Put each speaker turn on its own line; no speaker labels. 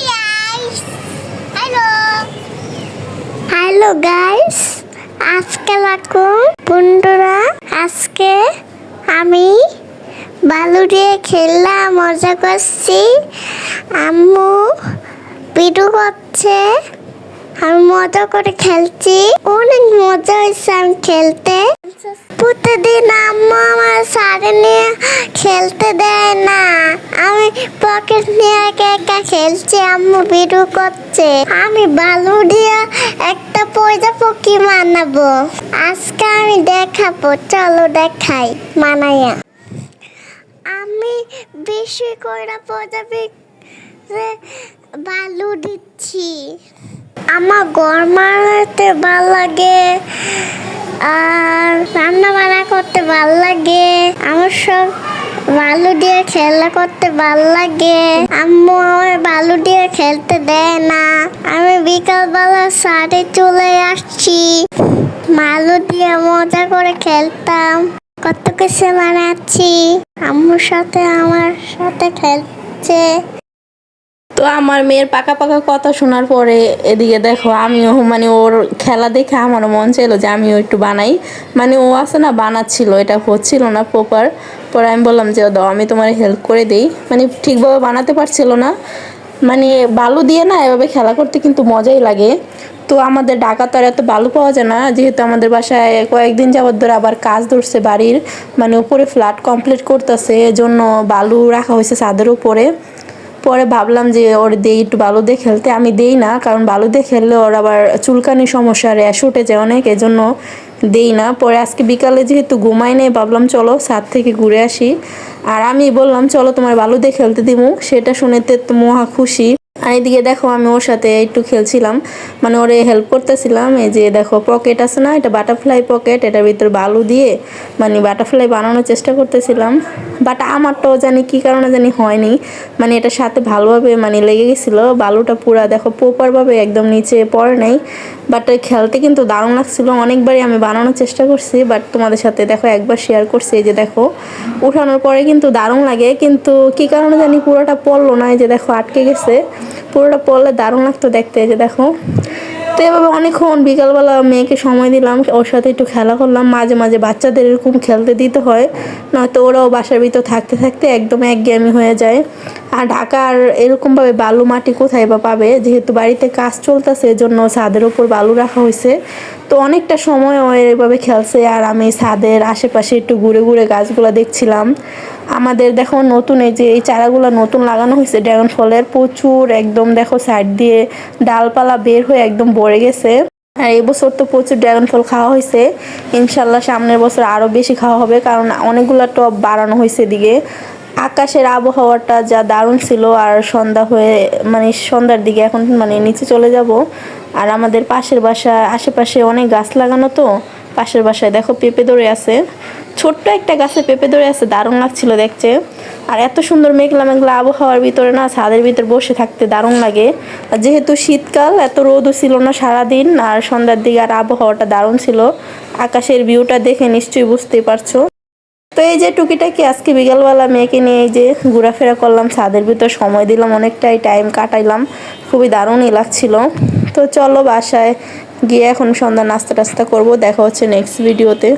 guys, hello. Guys আজকে রাখুন বন্ধুরা আজকে আমি বালু দিয়ে খেললাম মজা করছি। আম্মু পিটু করছে। আমি মজা করে খেলছি। অনেক মজা হয়েছে আমি খেলতে। প্রতিদিন আম্মু আমার সারে নিয়ে খেলতে দেয় না। আমি পকেট নিয়ে খেলছি, আম্মু ভিডিও করছে। আমি বালু দিয়ে একটা প্রজাপক্ষী মানাবো। আজকে আমি দেখাবো, চলো দেখাই মানাইয়া আমি বেশি করে প্রজাপতি বালু দিচ্ছি আমার গড় মারাতে ভালো লাগে, আর রান্না বান্না করতে ভালো লাগে, আমার সব বালু দিয়ে খেলা করতে ভালো লাগে। আম্মু আমার বালু দিয়ে খেলতে দেয় না। আমি বিকালবেলা সাড়ে চলে আসছি। বালু দিয়ে মজা করে খেলতাম। কত কিছু বানাচ্ছি। আম্মুর সাথে, আমার সাথে খেলছে।
তো আমার মেয়ের পাকা পাকা কথা শোনার পরে এদিকে দেখো আমিও মানে ওর খেলা দেখে আমারও মন চাইলো যে আমিও একটু বানাই। মানে ও আছে না, বানাচ্ছিল, এটা হচ্ছিল না প্রপার পরে আমি বললাম যে, দাও, আমি তোমার হেল্প করে দিই। মানে ঠিকভাবে বানাতে পারছিল না। মানে বালু দিয়ে না এভাবে খেলা করতে কিন্তু মজাই লাগে। তো আমাদের ঢাকা তো আর এত বালু পাওয়া যায় না, যেহেতু আমাদের বাসায় কয়েকদিন যাবত ধরে আবার কাজ ধরছে বাড়ির। মানে উপরে ফ্ল্যাট কমপ্লিট করতেছে, এজন্য বালু রাখা হয়েছে ছাদের উপরে। পরে ভাবলাম যে ওর দেই একটু ভালো দিয়ে খেলতে, আমি দেই না, কারণ ভালো দিয়ে খেললে ওর আবার চুলকানি সমস্যা, র্যাশ উঠে যায় অনেক, এজন্য দেই না। পরে আজকে বিকালে যেহেতু ঘুমাই নেই, ভাবলাম চলো সাত থেকে ঘুরে আসি। আর আমি বললাম, চলো তোমার বালু দিয়ে খেলতে দিবো সেটা শুনেতে তো মহা খুশি। আর এদিকে দেখো আমি ওর সাথে একটু খেলছিলাম। মানে ওরে হেল্প করতেছিলাম, এই যে দেখো পকেট আছে না, এটা বাটারফ্লাই পকেট এটার ভিতর বালু দিয়ে মানে বাটারফ্লাই বানানোর চেষ্টা করতেছিলাম। বাট আমারটাও জানি কি কারণে জানি হয়নি। মানে এটার সাথে ভালোভাবে মানে লেগে গেছিল, বালুটা পুরা দেখো প্রপারভাবে একদম নিচে পড়ে নাই। বাট খেলতে কিন্তু দারুণ লাগছিল, অনেকবারই আমি বানানোর চেষ্টা করছি বাট তোমাদের সাথে দেখো একবার শেয়ার করছি, এই যে দেখো উঠানোর পরে কিন্তু দারুণ লাগে, কিন্তু কি কারণে জানি পুরোটা পড়ল না, এই যে দেখো আটকে গেছে। পুরোটা পড়লে দারুণ লাগতো দেখতে যে দেখো। তো এভাবে অনেকক্ষণ বিকালবেলা মেয়েকে সময় দিলাম, ওর সাথে একটু খেলা করলাম। মাঝে মাঝে বাচ্চাদের এরকম খেলতে দিতে হয়, নয়তো ওরাও বাসার ভিতর থাকতে থাকতে একদম একঘেয়েমি হয়ে যায়। আর ঢাকার এরকমভাবে বালু মাটি কোথায় বা পাবে? যেহেতু বাড়িতে কাজ চলতেছে, এজন্য ছাদের ওপর বালু রাখা হয়েছে। তো অনেকটা সময় ও এভাবে খেলছে আর আমি ছাদের আশেপাশে একটু ঘুরে ঘুরে গাছগুলো দেখছিলাম। আমাদের দেখো নতুন এই যে এই চারাগুলো নতুন লাগানো হয়েছে, ড্রাগন ফলের প্রচুর একদম দেখো সাইড দিয়ে ডালপালা বের হয়ে একদম ভরে গেছে। আর এই বছর তো প্রচুর ড্রাগন ফল খাওয়া হয়েছে। ইনশাল্লাহ সামনের বছর আরও বেশি খাওয়া হবে কারণ অনেকগুলো টব বাড়ানো হয়েছে এদিকে। আকাশের আবহাওয়াটা যা দারুণ ছিল আর সন্ধ্যা হয়ে মানে সন্ধ্যার দিকে এখন মানে নিচে চলে যাব। আর আমাদের পাশের বাসা, আশেপাশে অনেক গাছ লাগানো তো, পাশের বাসায় দেখো পেঁপে ধরে আছে। ছোট্ট একটা গাছে পেঁপে ধরে আছে, দারুণ লাগছিল দেখতে। আর এত সুন্দর মেঘলা মেঘলা আবহাওয়ার ভিতরে না, ছাদের ভিতরে বসে থাকতে দারুণ লাগে। আর যেহেতু শীতকাল, এত রোদও ছিল না সারাদিন, আর সন্ধ্যার দিকে আর আবহাওয়াটা দারুণ ছিল। আকাশের ভিউটা দেখে নিশ্চয়ই বুঝতেই পারছ। তো এই যে টুকিটাকি আজকে বিকালবেলা মেয়েকে নিয়ে এই যে ঘোরাফেরা করলাম, ছাদের ভিতর সময় দিলাম, অনেকটাই টাইম কাটাইলাম। খুবই দারুণই লাগছিল। তো চলো বাসায় গিয়ে এখন সন্ধ্যা নাস্তা টাস্তা করব। দেখা হচ্ছে নেক্সট ভিডিওতে